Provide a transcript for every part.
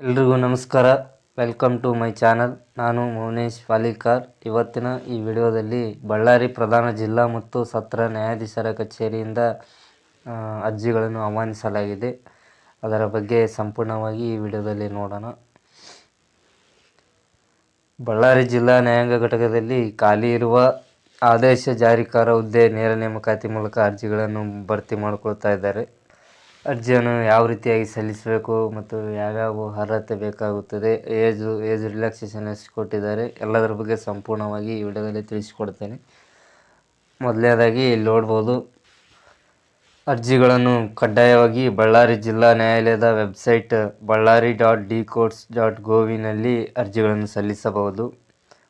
ಎಲ್ರಿಗೂ ನಮಸ್ಕಾರ. Welcome to my channel ನಾನು ಮೌನೇಶ್ ಪಾಲಿಕಾರ್. ಇವತ್ತಿನ ಈ ವಿಡಿಯೋದಲ್ಲಿ ಬಳ್ಳಾರಿ ಪ್ರಧಾನ ಜಿಲ್ಲಾ ಮತ್ತು ಸತ್ರ ನ್ಯಾಯಾಧೀಶರ ಕಚೇರಿಯಿಂದ ಅರ್ಜಿಗಳನ್ನು ಆಹ್ವಾನಿಸಲಾಗಿದೆ. ಅದರ ಬಗ್ಗೆ ಸಂಪೂರ್ಣವಾಗಿ ಈ ವಿಡಿಯೋದಲ್ಲಿ ನೋಡೋಣ. ಬಳ್ಳಾರಿ ಜಿಲ್ಲಾ ನ್ಯಾಯಾಂಗ ಘಟಕದಲ್ಲಿ ಖಾಲಿ ಇರುವ ಆದೇಶ ಜಾರಿಕಾರ ಹುದ್ದೆ ನೇರ ನೇಮಕಾತಿ ಮೂಲಕ ಅರ್ಜಿಗಳನ್ನು ಭರ್ತಿ ಮಾಡಿಕೊಳ್ತಾ ಇದ್ದಾರೆ. ಅರ್ಜಿಯನ್ನು ಯಾವ ರೀತಿಯಾಗಿ ಸಲ್ಲಿಸಬೇಕು ಮತ್ತು ಯಾವ್ಯಾವ ಅರ್ಹತೆ ಬೇಕಾಗುತ್ತದೆ, ಏಜು, ಏಜ್ ರಿಲ್ಯಾಕ್ಸೇಷನ್ ಎಷ್ಟು ಕೊಟ್ಟಿದ್ದಾರೆ, ಎಲ್ಲದರ ಬಗ್ಗೆ ಸಂಪೂರ್ಣವಾಗಿ ಈ ವಿಡಿಯೋದಲ್ಲಿ ತಿಳಿಸಿಕೊಡ್ತೇನೆ. ಮೊದಲನೇದಾಗಿ ಇಲ್ಲಿ ನೋಡ್ಬೋದು, ಅರ್ಜಿಗಳನ್ನು ಕಡ್ಡಾಯವಾಗಿ ಬಳ್ಳಾರಿ ಜಿಲ್ಲಾ ನ್ಯಾಯಾಲಯದ website Bellary dot D courts dot ಗೋವಿನಲ್ಲಿ ಅರ್ಜಿಗಳನ್ನು ಸಲ್ಲಿಸಬಹುದು.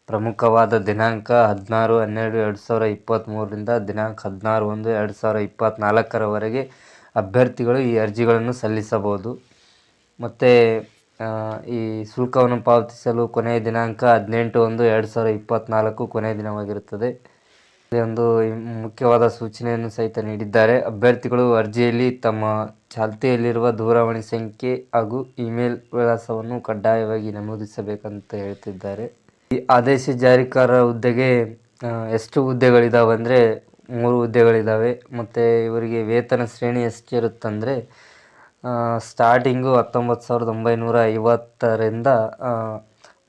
ಪ್ರಮುಖವಾದ ದಿನಾಂಕ ಹದಿನಾರು ಹನ್ನೆರಡು ಎರಡು ಸಾವಿರ ಇಪ್ಪತ್ತ್ಮೂರರಿಂದ ದಿನಾಂಕ ಹದಿನಾರು ಒಂದು ಎರಡು ಸಾವಿರ ಇಪ್ಪತ್ತ್ನಾಲ್ಕರವರೆಗೆ ಅಭ್ಯರ್ಥಿಗಳು ಈ ಅರ್ಜಿಗಳನ್ನು ಸಲ್ಲಿಸಬಹುದು. ಮತ್ತು ಈ ಶುಲ್ಕವನ್ನು ಪಾವತಿಸಲು ಕೊನೆಯ ದಿನಾಂಕ ಹದಿನೆಂಟು ಒಂದು, ಎರಡು ಸಾವಿರ ಇಪ್ಪತ್ತ್ನಾಲ್ಕು ಕೊನೆಯ ದಿನವಾಗಿರುತ್ತದೆ. ಇಲ್ಲಿ ಒಂದು ಮುಖ್ಯವಾದ ಸೂಚನೆಯನ್ನು ಸಹಿತ ನೀಡಿದ್ದಾರೆ. ಅಭ್ಯರ್ಥಿಗಳು ಅರ್ಜಿಯಲ್ಲಿ ತಮ್ಮ ಚಾಲ್ತಿಯಲ್ಲಿರುವ ದೂರವಾಣಿ ಸಂಖ್ಯೆ ಹಾಗೂ ಇಮೇಲ್ ವಿಳಾಸವನ್ನು ಕಡ್ಡಾಯವಾಗಿ ನಮೂದಿಸಬೇಕಂತ ಹೇಳ್ತಿದ್ದಾರೆ. ಈ ಆದೇಶ ಜಾರಿಕಾರ ಹುದ್ದೆಗೆ ಎಷ್ಟು ಹುದ್ದೆಗಳಿದಾವೆ ಅಂದರೆ ಮೂರು ಹುದ್ದೆಗಳಿದ್ದಾವೆ ಮತ್ತು ಇವರಿಗೆ ವೇತನ ಶ್ರೇಣಿ ಎಷ್ಟಿರುತ್ತಂದರೆ ಸ್ಟಾರ್ಟಿಂಗು ಹತ್ತೊಂಬತ್ತು ಸಾವಿರದ ಒಂಬೈನೂರ ಐವತ್ತರಿಂದ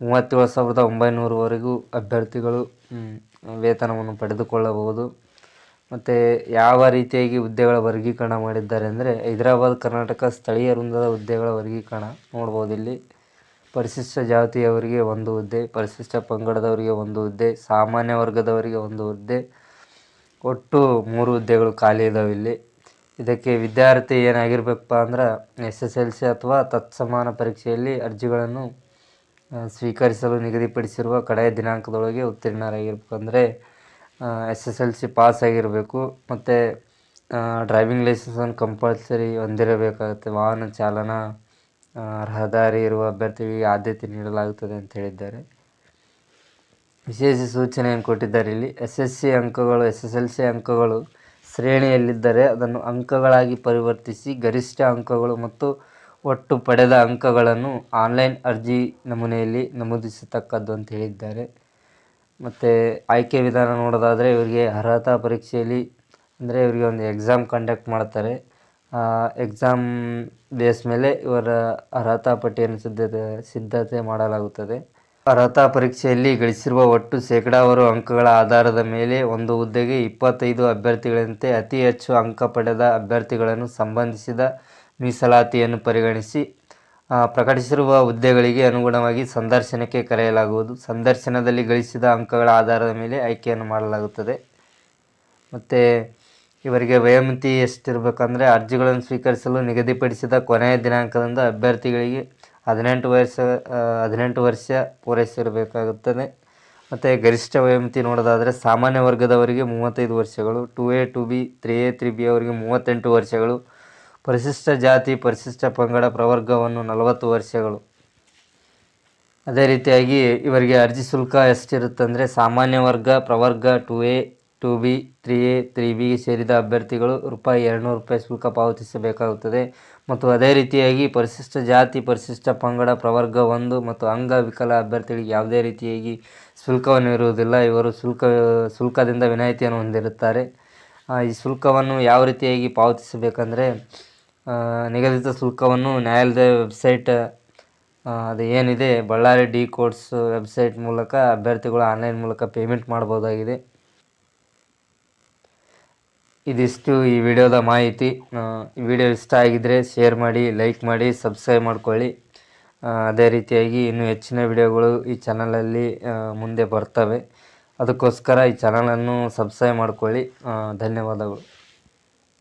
ಮೂವತ್ತೇಳು ಸಾವಿರದ ಒಂಬೈನೂರವರೆಗೂ ಅಭ್ಯರ್ಥಿಗಳು ವೇತನವನ್ನು ಪಡೆದುಕೊಳ್ಳಬಹುದು. ಮತ್ತು ಯಾವ ರೀತಿಯಾಗಿ ಹುದ್ದೆಗಳ ವರ್ಗೀಕರಣ ಮಾಡಿದ್ದಾರೆ ಅಂದರೆ, ಹೈದರಾಬಾದ್, ಕರ್ನಾಟಕ ಸ್ಥಳೀಯ ವೃಂದದ ಹುದ್ದೆಗಳ ವರ್ಗೀಕರಣ ನೋಡ್ಬೋದು ಇಲ್ಲಿ. ಪರಿಶಿಷ್ಟ ಜಾತಿಯವರಿಗೆ ಒಂದು ಹುದ್ದೆ, ಪರಿಶಿಷ್ಟ ಪಂಗಡದವರಿಗೆ ಒಂದು ಹುದ್ದೆ, ಸಾಮಾನ್ಯ ವರ್ಗದವರಿಗೆ ಒಂದು ಹುದ್ದೆ ಒಟ್ಟು ಮೂರು ಹುದ್ದೆಗಳು ಖಾಲಿ ಇದಾವೆ ಇಲ್ಲಿ. ಇದಕ್ಕೆ ವಿದ್ಯಾರ್ಥಿ ಏನಾಗಿರ್ಬೇಕಪ್ಪ ಅಂದ್ರೆ ಎಸ್ ಎಸ್ ಎಲ್ ಸಿ ಅಥವಾ ತತ್ಸಮಾನ ಪರೀಕ್ಷೆಯಲ್ಲಿ ಅರ್ಜಿಗಳನ್ನು ಸ್ವೀಕರಿಸಲು ನಿಗದಿಪಡಿಸಿರುವ ಕಡೆಯ ದಿನಾಂಕದೊಳಗೆ ಉತ್ತೀರ್ಣರಾಗಿರ್ಬೇಕು ಅಂದರೆ S S L C pass ಆಗಿರಬೇಕು. ಮತ್ತು ಡ್ರೈವಿಂಗ್ ಲೈಸೆನ್ಸನ್ನು ಕಂಪಲ್ಸರಿ ಹೊಂದಿರಬೇಕಾಗುತ್ತೆ. ವಾಹನ ಚಾಲನಾ ರಹದಾರಿ ಇರುವ ಅಭ್ಯರ್ಥಿಗಳಿಗೆ ಆದ್ಯತೆ ನೀಡಲಾಗುತ್ತದೆ ಅಂತ ಹೇಳಿದ್ದಾರೆ. ವಿಶೇಷ ಸೂಚನೆಯನ್ನು ಕೊಟ್ಟಿದ್ದಾರೆ. ಇಲ್ಲಿ ಎಸ್ ಎಸ್ ಸಿ ಅಂಕಗಳು ಎಸ್ ಎಸ್ ಎಲ್ ಸಿ ಅಂಕಗಳು ಶ್ರೇಣಿಯಲ್ಲಿದ್ದರೆ ಅದನ್ನು ಅಂಕಗಳಾಗಿ ಪರಿವರ್ತಿಸಿ ಗರಿಷ್ಠ ಅಂಕಗಳು ಮತ್ತು ಒಟ್ಟು ಪಡೆದ ಅಂಕಗಳನ್ನು ಆನ್ಲೈನ್ ಅರ್ಜಿ ನಮೂನೆಯಲ್ಲಿ ನಮೂದಿಸತಕ್ಕದ್ದು ಅಂತ ಹೇಳಿದ್ದಾರೆ. ಮತ್ತು ಆಯ್ಕೆ ವಿಧಾನ ನೋಡೋದಾದರೆ ಇವರಿಗೆ ಅರ್ಹತಾ ಪರೀಕ್ಷೆಯಲ್ಲಿ ಅಂದರೆ ಇವರಿಗೆ ಒಂದು ಎಕ್ಸಾಮ್ ಕಂಡಕ್ಟ್ ಮಾಡ್ತಾರೆ. ಎಕ್ಸಾಮ್ ಬೇಸ್ ಮೇಲೆ ಇವರ ಅರ್ಹತಾ ಪಟ್ಟಿಯನ್ನು ಸಿದ್ಧತೆ ಸಿದ್ಧತೆ ಮಾಡಲಾಗುತ್ತದೆ. ಅರ್ಹತಾ ಪರೀಕ್ಷೆಯಲ್ಲಿ ಗಳಿಸಿರುವ ಒಟ್ಟು ಶೇಕಡಾವಾರು ಅಂಕಗಳ ಆಧಾರದ ಮೇಲೆ ಒಂದು ಹುದ್ದೆಗೆ ಇಪ್ಪತ್ತೈದು ಅಭ್ಯರ್ಥಿಗಳಂತೆ ಅತಿ ಹೆಚ್ಚು ಅಂಕ ಪಡೆದ ಅಭ್ಯರ್ಥಿಗಳನ್ನು ಸಂಬಂಧಿಸಿದ ಮೀಸಲಾತಿಯನ್ನು ಪರಿಗಣಿಸಿ ಪ್ರಕಟಿಸಿರುವ ಹುದ್ದೆಗಳಿಗೆ ಅನುಗುಣವಾಗಿ ಸಂದರ್ಶನಕ್ಕೆ ಕರೆಯಲಾಗುವುದು. ಸಂದರ್ಶನದಲ್ಲಿ ಗಳಿಸಿದ ಅಂಕಗಳ ಆಧಾರದ ಮೇಲೆ ಆಯ್ಕೆಯನ್ನು ಮಾಡಲಾಗುತ್ತದೆ. ಮತ್ತು ಇವರಿಗೆ ವಯೋಮಿತಿ ಎಷ್ಟಿರಬೇಕಂದ್ರೆ ಅರ್ಜಿಗಳನ್ನು ಸ್ವೀಕರಿಸಲು ನಿಗದಿಪಡಿಸಿದ ಕೊನೆಯ ದಿನಾಂಕದಿಂದ ಅಭ್ಯರ್ಥಿಗಳಿಗೆ ಹದಿನೆಂಟು ವರ್ಷ ಹದಿನೆಂಟು ವರ್ಷ ಪೂರೈಸಿರಬೇಕಾಗುತ್ತದೆ. ಮತ್ತು ಗರಿಷ್ಠ ವಯೋಮಿತಿ ನೋಡೋದಾದರೆ ಸಾಮಾನ್ಯ ವರ್ಗದವರಿಗೆ ಮೂವತ್ತೈದು ವರ್ಷಗಳು, two A, two B, three A, three B ಅವರಿಗೆ ಮೂವತ್ತೆಂಟು ವರ್ಷಗಳು, ಪರಿಶಿಷ್ಟ ಜಾತಿ, ಪರಿಶಿಷ್ಟ ಪಂಗಡ ಪ್ರವರ್ಗವನ್ನು ನಲವತ್ತು ವರ್ಷಗಳು. ಅದೇ ರೀತಿಯಾಗಿ ಇವರಿಗೆ ಅರ್ಜಿ ಶುಲ್ಕ ಎಷ್ಟಿರುತ್ತಂದರೆ ಸಾಮಾನ್ಯ ವರ್ಗ, ಪ್ರವರ್ಗ two A, two B, three A, three ಬಿಗೆ ಸೇರಿದ ಅಭ್ಯರ್ಥಿಗಳು ರೂಪಾಯಿ ಎರಡುನೂರು ರೂಪಾಯಿ ಶುಲ್ಕ ಪಾವತಿಸಬೇಕಾಗುತ್ತದೆ. ಮತ್ತು ಅದೇ ರೀತಿಯಾಗಿ ಪರಿಶಿಷ್ಟ ಜಾತಿ, ಪರಿಶಿಷ್ಟ ಪಂಗಡ, ಪ್ರವರ್ಗ ಒಂದು ಮತ್ತು ಅಂಗವಿಕಲ ಅಭ್ಯರ್ಥಿಗಳಿಗೆ ಯಾವುದೇ ರೀತಿಯಾಗಿ ಶುಲ್ಕವನ್ನು ಇರುವುದಿಲ್ಲ. ಇವರು ಶುಲ್ಕ, ಶುಲ್ಕದಿಂದ ವಿನಾಯಿತಿಯನ್ನು ಹೊಂದಿರುತ್ತಾರೆ. ಈ ಶುಲ್ಕವನ್ನು ಯಾವ ರೀತಿಯಾಗಿ ಪಾವತಿಸಬೇಕಂದ್ರೆ ನಿಗದಿತ ಶುಲ್ಕವನ್ನು ನ್ಯಾಯಾಲಯದ ವೆಬ್ಸೈಟ್ ಅದು ಏನಿದೆ, ಬಳ್ಳಾರಿ ಡಿ ಕೋರ್ಟ್ಸ್ ವೆಬ್ಸೈಟ್ ಮೂಲಕ ಅಭ್ಯರ್ಥಿಗಳು ಆನ್ಲೈನ್ ಮೂಲಕ ಪೇಮೆಂಟ್ ಮಾಡ್ಬೋದಾಗಿದೆ ಇದಿಷ್ಟು ಈ ವಿಡಿಯೋದ ಮಾಹಿತಿ. ವಿಡಿಯೋ ಇಷ್ಟ ಆಗಿದ್ದರೆ ಶೇರ್ ಮಾಡಿ, ಲೈಕ್ ಮಾಡಿ, ಸಬ್ಸ್ಕ್ರೈಬ್ ಮಾಡ್ಕೊಳ್ಳಿ. ಅದೇ ರೀತಿಯಾಗಿ ಇನ್ನೂ ಹೆಚ್ಚಿನ ವಿಡಿಯೋಗಳು ಈ ಚಾನಲಲ್ಲಿ ಮುಂದೆ ಬರ್ತವೆ. ಅದಕ್ಕೋಸ್ಕರ ಈ ಚಾನಲನ್ನು ಸಬ್ಸ್ಕ್ರೈಬ್ ಮಾಡ್ಕೊಳ್ಳಿ. ಧನ್ಯವಾದಗಳು.